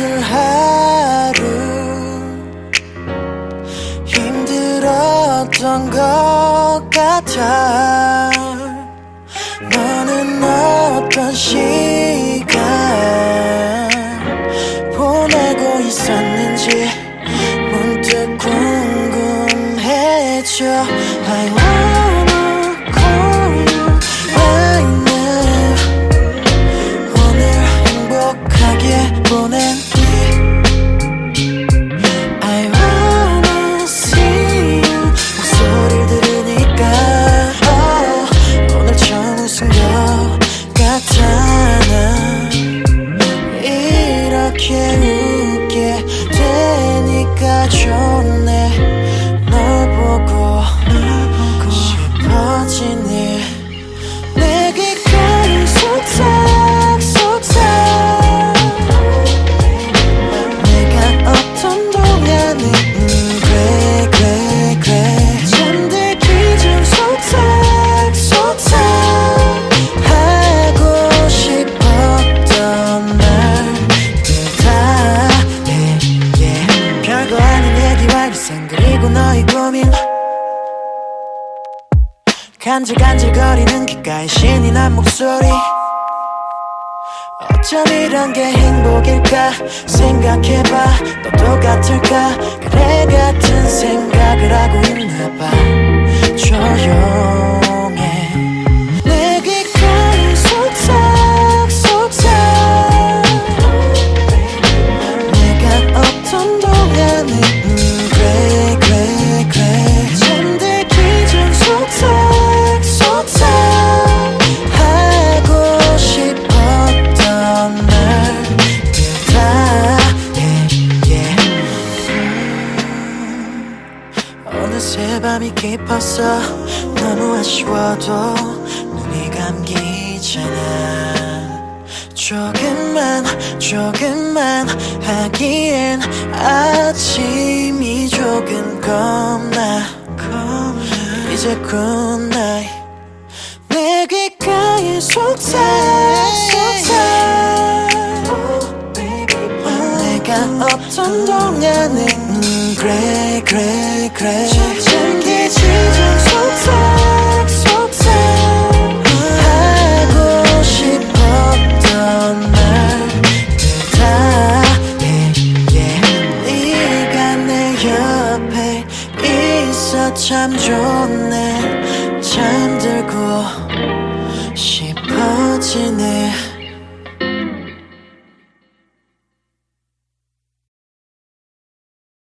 오늘 하루 힘들었던 것 같아. 너는 어떤 시간 보내고 있었는지 문득 궁금해져. 웃게 되니까 좋네 그리고 너의 고민. 간질간질거리는 귓가에 신이 난 목소리. 어쩜 이런 게 행복일까? 생각해봐. 너 똑같을까? 그래 같은 생각을 하고 있나봐. 조용 밤이 깊었어. 너무 아쉬워도 눈이 감기잖아. 조금만 조금만 하기엔 아침이 조금 겁나 이제 굿나잇. 내 귓가에 속삭 속삭. 내가 없던 동안은 음, 그래 그래 그래 잠들기 전 속삭 속삭 하고 싶었던 말들 다 yeah, yeah. 네가 내 옆에 있어 참 좋네 잠들고 싶어지네